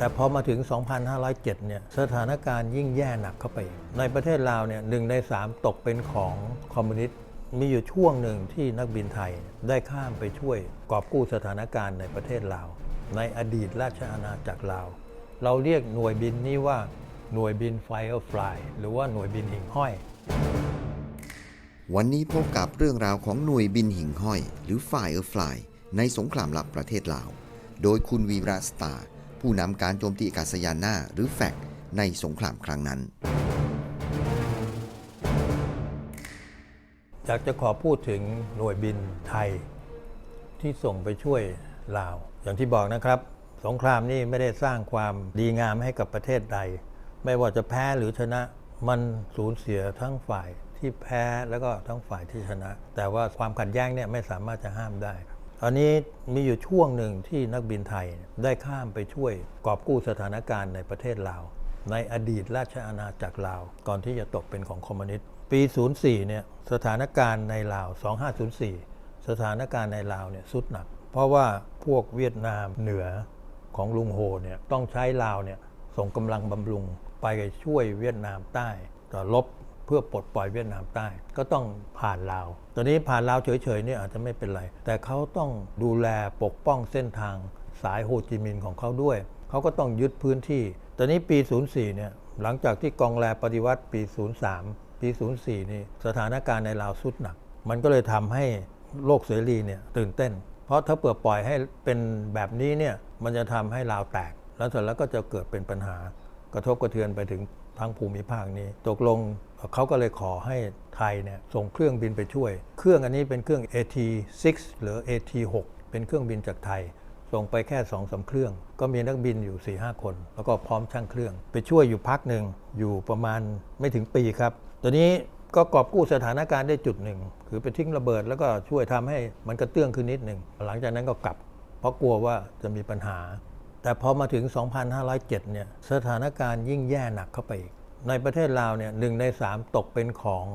แต่พอมาถึง 2507 เนี่ย สถานการณ์ยิ่งแย่หนักเข้าไป ในประเทศลาวเนี่ยหนึ่งในสามตกเป็นของคอมมิวนิสต์ มีอยู่ช่วงหนึ่งที่นักบินไทยได้ข้ามไปช่วยกอบกู้สถานการณ์ในประเทศลาว ในอดีตราชอาณาจักรลาว เราเรียกหน่วยบินนี้ว่าหน่วยบิน Firefly หรือว่าหน่วยบินหิ่งห้อย วันนี้พบกับเรื่องราวของหน่วยบินหิ่งห้อย หรือ Firefly ในสงครามลับประเทศลาว โดยคุณวีระสตาร์ ผู้นำการโจมตีอากาศยานหน้าหรือแฟกในสงครามครั้งนั้น อยากจะขอพูดถึงหน่วยบินไทยที่ส่งไปช่วยลาว อย่างที่บอกนะครับ สงครามนี่ไม่ได้สร้างความดีงามให้กับประเทศใด ไม่ว่าจะแพ้หรือชนะมันสูญเสียทั้งฝ่ายที่แพ้แล้วก็ทั้งฝ่ายที่ชนะ แต่ว่าความขัดแย้งเนี่ยไม่สามารถจะห้ามได้ ตอนนี้มีอยู่ช่วงหนึ่งที่นักบินไทยได้ข้ามไปช่วยกอบกู้สถานการณ์ในประเทศลาว ในอดีตราชอาณาจักรลาว ก่อนที่จะตกเป็นของคอมมิวนิสต์ปี 04 เนี่ยสถานการณ์ในลาว 2504 สถานการณ์ในลาวเนี่ยสุดหนัก เพราะว่าพวกเวียดนามเหนือของลุงโฮเนี่ยต้องใช้ลาวเนี่ยส่งกำลังบำรุงไปช่วยเวียดนามใต้ต่อรบ พื่อปลดปล่อยเวียดนามใต้ ก็ต้องผ่านลาว ตอนนี้ผ่านลาวเฉยๆเนี่ยอาจจะไม่เป็นไร แต่เขาต้องดูแลปกป้องเส้นทางสายโฮจิมินห์ของเขาด้วย เขาก็ต้องยึดพื้นที่ ตอนนี้ปี 04 เนี่ยหลังจากที่กองแรปฏิวัติปี 03 ปี 04 นี่สถานการณ์ในลาวสุดหนัก มันก็เลยทำให้โลกเสรีเนี่ยตื่นเต้น เพราะถ้าเปิดปล่อยให้เป็นแบบนี้เนี่ยมันจะทำให้ลาวแตก แล้วเสร็จแล้วก็จะเกิดเป็นปัญหากระทบกระเทือนไปถึงทั้งภูมิภาคนี้ ตกลง เขาก็เลยขอให้ไทยเนี่ยส่งเครื่องบินไปช่วย เครื่องอันนี้เป็นเครื่อง AT6 หรือ AT6 เป็นเครื่องบินจากไทย ส่งไปแค่2อสาเครื่อง ก็มีนักบินอยู่4ีหคน แล้วก็พร้อมช่างเครื่อง ไปช่วยอยู่พักหนึ่งอยู่ประมาณไม่ถึงปีครับตอนนี้ก็กอบกู้สถานการณ์ได้จุดหนึ่งคือไปทิ้งระเบิดแล้วก็ช่วยทำให้มันกระเตื้องขึ้นนิดหนึ่งหลังจากนั้นก็กลับ เพราะกลัวว่าจะมีปัญหา แต่พอมาถึง 2507 เนี่ยสถานการณ์ยิ่งแย่หนักเข้าไปอีก ในประเทศลาวเนี่ยหนึ่งในสามตกเป็นของ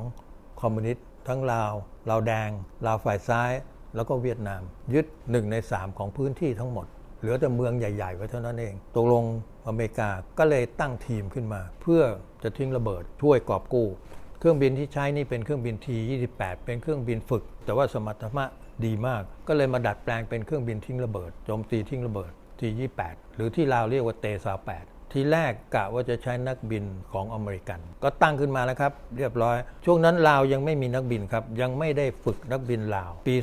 คอมมิวนิสต์ทั้งลาวลาวแดง ลาวฝ่ายซ้าย แล้วก็เวียดนาม ยึดหนึ่งในสามของพื้นที่ทั้งหมด เหลือแต่เมืองใหญ่ ๆ ไว้เท่านั้นเอง ตกลงอเมริกาก็เลยตั้งทีมขึ้นมา เพื่อจะทิ้งระเบิดช่วยกอบกู้ เครื่องบินที่ใช้นี่เป็นเครื่องบิน T28 เป็นเครื่องบินฝึก แต่ว่าสมรรถนะดีมาก ก็เลยมาดัดแปลงเป็นเครื่องบินทิ้งระเบิดโจมตีทิ้งระเบิด T28 หรือที่ลาวเรียกว่าเตซา8 ทีแรกกะว่าจะใช้นักบินของอเมริกัน ก็ตั้งขึ้นมาแล้วครับ เรียบร้อย ช่วงนั้นลาวยังไม่มีนักบินครับ ยังไม่ได้ฝึกนักบินลาว ปี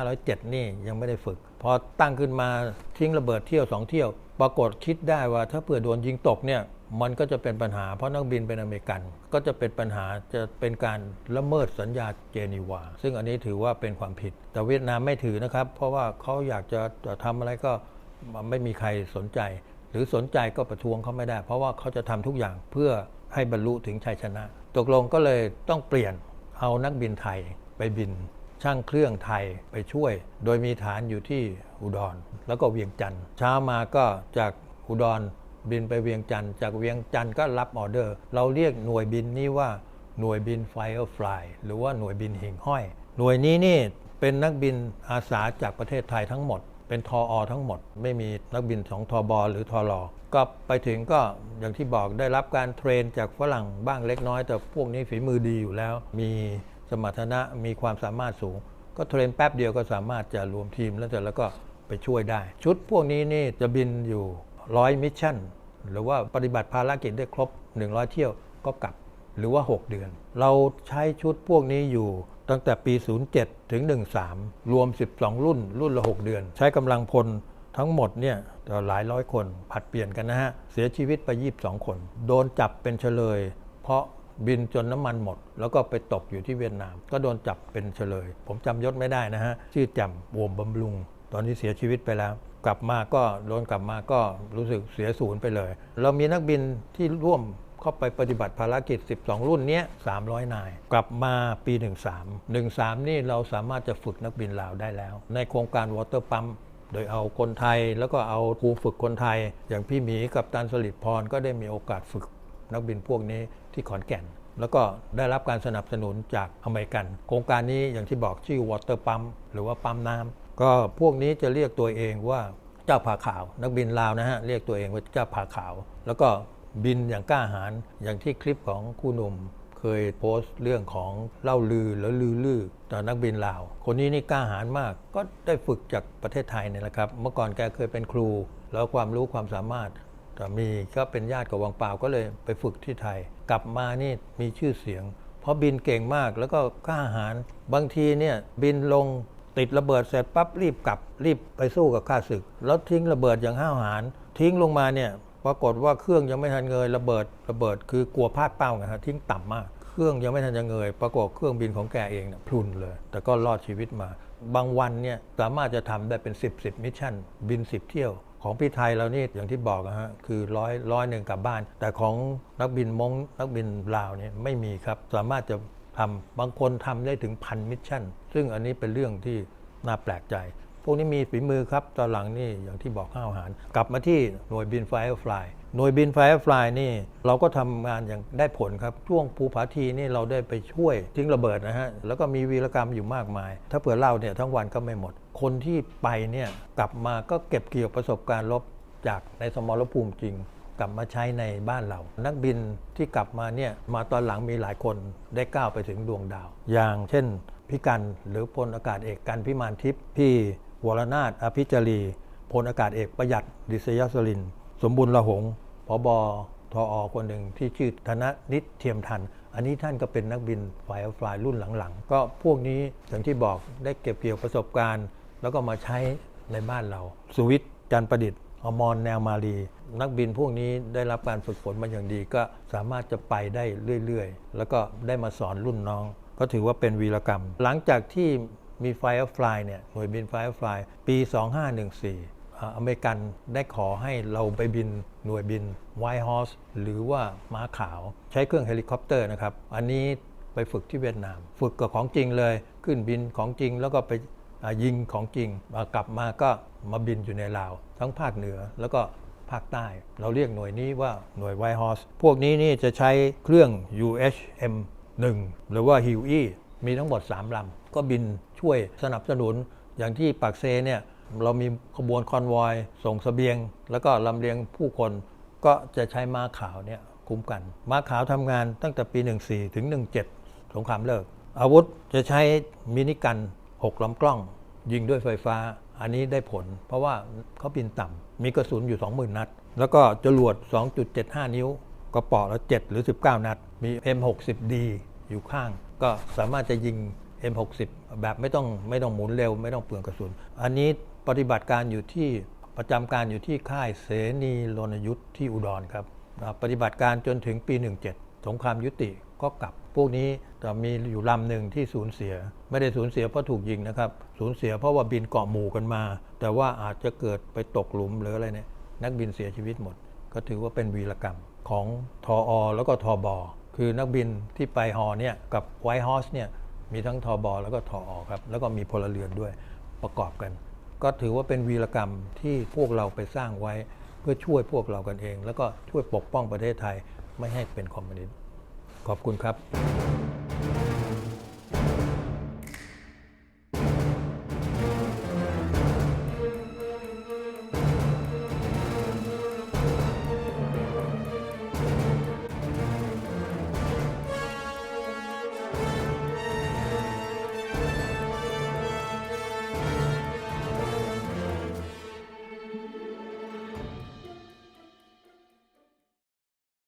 2507 นี่ยังไม่ได้ฝึก พอตั้งขึ้นมาทิ้งระเบิดเที่ยว 2 เที่ยว ปรากฏคิดได้ว่าถ้าเผื่อโดนยิงตกเนี่ยมันก็จะเป็นปัญหาเพราะนักบินเป็นอเมริกัน ก็จะเป็นปัญหาจะเป็นการละเมิดสัญญาเจนีวา ซึ่งอันนี้ถือว่าเป็นความผิด แต่เวียดนามไม่ถือนะครับ เพราะว่าเขาอยากจะจะทำอะไรก็ไม่มีใครสนใจ หรือสนใจก็ประท้วงเขาไม่ได้ เพราะว่าเขาจะทำทุกอย่างเพื่อให้บรรลุถึงชัยชนะ ตกลงก็เลยต้องเปลี่ยนเอานักบินไทยไปบิน ช่างเครื่องไทยไปช่วย โดยมีฐานอยู่ที่อุดร แล้วก็เวียงจันทร์เช้ามาก็จากอุดรบินไปเวียงจันทร์จากเวียงจันทร์ก็รับออเดอร์ เราเรียกหน่วยบินนี้ว่าหน่วยบิน Firefly หรือว่าหน่วยบินหิ่งห้อย หน่วยนี้นี่เป็นนักบินอาสาจากประเทศไทยทั้งหมด เป็นทออทั้งหมด ไม่มีนักบินของทอบอหรือทอรอก็ไปถึงก็อย่างที่บอกได้รับการเทรนจากฝรั่งบ้างเล็กน้อย แต่พวกนี้ฝีมือดีอยู่แล้ว มีสมรรถนะมีความสามารถสูง ก็เทรนแป๊บเดียวก็สามารถจะรวมทีมแล้วเสร็จแล้วก็ไปช่วยได้ ชุดพวกนี้นี่จะบินอยู่ร้อยมิชชั่นหรือว่าปฏิบัติภารกิจได้ครบ 100 เที่ยวก็กลับหรือว่า 6 เดือน เราใช้ชุดพวกนี้อยู่ ตั้งแต่ปี 07 ถึง 13 รวม 12 รุ่น รุ่นละ 6 เดือน ใช้กำลังพลทั้งหมดเนี่ยหลายร้อยคนผัดเปลี่ยนกันนะฮะ เสียชีวิตไป 22 คน โดนจับเป็นเฉลย เพราะบินจนน้ำมันหมด แล้วก็ไปตกอยู่ที่เวียดนาม ก็โดนจับเป็นเฉลย ผมจำยศไม่ได้นะฮะ ชื่อจำวมบำรุง ตอนนี้เสียชีวิตไปแล้ว กลับมาก็โดนกลับมาก็รู้สึกเสียศูนย์ไปเลย เรามีนักบินที่ร่วม เข้าไปปฏิบัติภารกิจ 12 รุ่นนี้300 นาย กลับมาปี 13 13 นี่เราสามารถจะฝึกนักบินลาวได้แล้ว ในโครงการวอเตอร์ปั๊มโดยเอาคนไทยแล้วก็เอาครูฝึกคนไทย อย่างพี่หมีกับตันสลิดพรก็ได้มีโอกาสฝึกนักบินพวกนี้ที่ขอนแก่น แล้วก็ได้รับการสนับสนุนจากอเมริกัน โครงการนี้อย่างที่บอกชื่อวอเตอร์ปั๊มหรือว่าปั๊มน้ำก็พวกนี้จะเรียกตัวเองว่าเจ้าผาขาว นักบินลาวนะฮะเรียกตัวเองว่าเจ้าผาขาว แล้วก็ บินอย่างกล้าหาญอย่างที่คลิปของครูหนุ่มเคยโพสต์เรื่องของเล่าลือแล้วลือลือต่อนักบินลาว คนนี้นี่กล้าหาญมาก ก็ได้ฝึกจากประเทศไทยเนี่ยแหละครับ เมื่อก่อนแกเคยเป็นครู แล้วความรู้ความสามารถแต่มีก็เป็นญาติกับวังเปล่าก็เลยไปฝึกที่ไทย กลับมานี่มีชื่อเสียง เพราะบินเก่งมากแล้วก็กล้าหาญบางทีเนี่ยบินลงติดระเบิดเสร็จปั๊บรีบกลับรีบไปสู้กับข้าศึก แล้วทิ้งระเบิดอย่างห้าวหาญทิ้งลงมาเนี่ย ปรากฏว่าเครื่องยังไม่ทันเงยระเบิดระเบิดคือกลัวพลาดเป้าไงฮะทิ้งต่ำมาก เครื่องยังไม่ทันจะเงยปรากฏเครื่องบินของแกเองเนี่ยพลุนเลย แต่ก็รอดชีวิตมา บางวันเนี่ยสามารถจะทำได้เป็น 10 10มิชชั่น บิน 10 เที่ยว ของพี่ไทยเรานี่อย่างที่บอกนะฮะคือร้อยร้อยหนึ่งกลับบ้าน แต่ของนักบินมงนักบินลาวเนี่ยไม่มีครับสามารถจะทำบางคนทำได้ถึงพันมิชชั่น ซึ่งอันนี้เป็นเรื่องที่น่าแปลกใจ พวกนี้มีฝีมือครับ ตอนหลังนี่อย่างที่บอกห้าวหาร กลับมาที่หน่วยบินไฟฟลายหน่วยบินไฟฟลายนี่เราก็ทำงานอย่างได้ผลครับ ช่วงภูผาทีนี่เราได้ไปช่วยทิ้งระเบิดนะฮะ แล้วก็มีวีรกรรมอยู่มากมาย ถ้าเผื่อเล่าเนี่ยทั้งวันก็ไม่หมด คนที่ไปเนี่ยกลับมาก็เก็บเกี่ยวประสบการณ์ลบจากในสมรภูมิจริงกลับมาใช้ในบ้านเรา นักบินที่กลับมาเนี่ยมาตอนหลังมีหลายคนได้ก้าวไปถึงดวงดาว อย่างเช่นพี่กันหรือพลอากาศเอกกันพิมานทิพย์พี่ วรนาถอภิจารีพลอากาศเอกประหยัดดิษยสลิน สมบุญละหงพบทออคนหนึ่งที่ชื่อธนนิตเทียมทัน อันนี้ท่านก็เป็นนักบินไฟฟลายรุ่นหลังๆ ก็พวกนี้อย่างที่บอกได้เก็บเกี่ยวประสบการณ์ แล้วก็มาใช้ในบ้านเรา สุวิทย์จันประดิษฐ์อมรแนวมาลีนักบินพวกนี้ได้รับการฝึกฝนมาอย่างดี ก็สามารถจะไปได้เรื่อยๆ แล้วก็ได้มาสอนรุ่นน้อง ก็ถือว่าเป็นวีรกรรม หลังจากที่ มี Firefly เนี่ยหน่วยบิน Firefly ปี 2514อ่าอเมริกันได้ขอให้เราไปบินหน่วยบิน White Horse หรือว่าม้าขาว ใช้เครื่องเฮลิคอปเตอร์นะครับ อันนี้ไปฝึกที่เวียดนาม ฝึกกับของจริงเลย ขึ้นบินของจริงแล้วก็ไปยิงของจริงกลับมาก็มาบินอยู่ในลาว ทั้งภาคเหนือแล้วก็ภาคใต้ เราเรียกหน่วยนี้ว่าหน่วยไวฮอสพวกนี้นี่จะใช้เครื่อง UHM 1หรือว่า h u e มีทั้งหมด 3 ลำ ก็บินช่วยสนับสนุน อย่างที่ปากเซเนี่ยเรามีขบวนคอนวอยส่งสเสบียง แล้วก็ลำเลียงผู้คนก็จะใช้ม้าขาวเนี่ยคุ้มกัน ม้าขาวทำงานตั้งแต่ปี 14 ถึง 17 สงครามเลิก อาวุธจะใช้มินิกัน 6ลำกล้อง ยิงด้วยไฟฟ้า อันนี้ได้ผล เพราะว่าเขาบินต่ำมีกระสุนอยู่ 20,000 นัด แล้วก็จรวด 2.75 นิ้วกระป๋อละ 7 หรือ 19 นัด มี M60D อยู่ข้าง ก็สามารถจะยิง M60 แบบไม่ต้องไม่ต้องหมุนเร็ว ไม่ต้องเปลืองกระสุน อันนี้ปฏิบัติการอยู่ที่ประจำการอยู่ที่ค่ายเสนีรณยุทธ์ที่อุดรครับ ปฏิบัติการจนถึงปี 17 สงครามยุติก็กลับ พวกนี้จะมีอยู่ลำหนึ่งที่สูญเสีย ไม่ได้สูญเสียเพราะถูกยิงนะครับสูญเสียเพราะว่าบินเกาะหมู่กันมา แต่ว่าอาจจะเกิดไปตกหลุมหรืออะไรเนี่ยนักบินเสียชีวิตหมด ก็ถือว่าเป็นวีรกรรมของทออแล้วก็ทอบอคือนักบินที่ไปฮอเนี่ยกับไวท์ฮอสเนี่ย มีทั้งทอบอแล้วก็ทออครับ แล้วก็มีพลเรือนด้วยประกอบกัน ก็ถือว่าเป็นวีรกรรมที่พวกเราไปสร้างไว้ เพื่อช่วยพวกเรากันเอง แล้วก็ช่วยปกป้องประเทศไทยไม่ให้เป็นคอมมิวนิสต์ขอบคุณครับ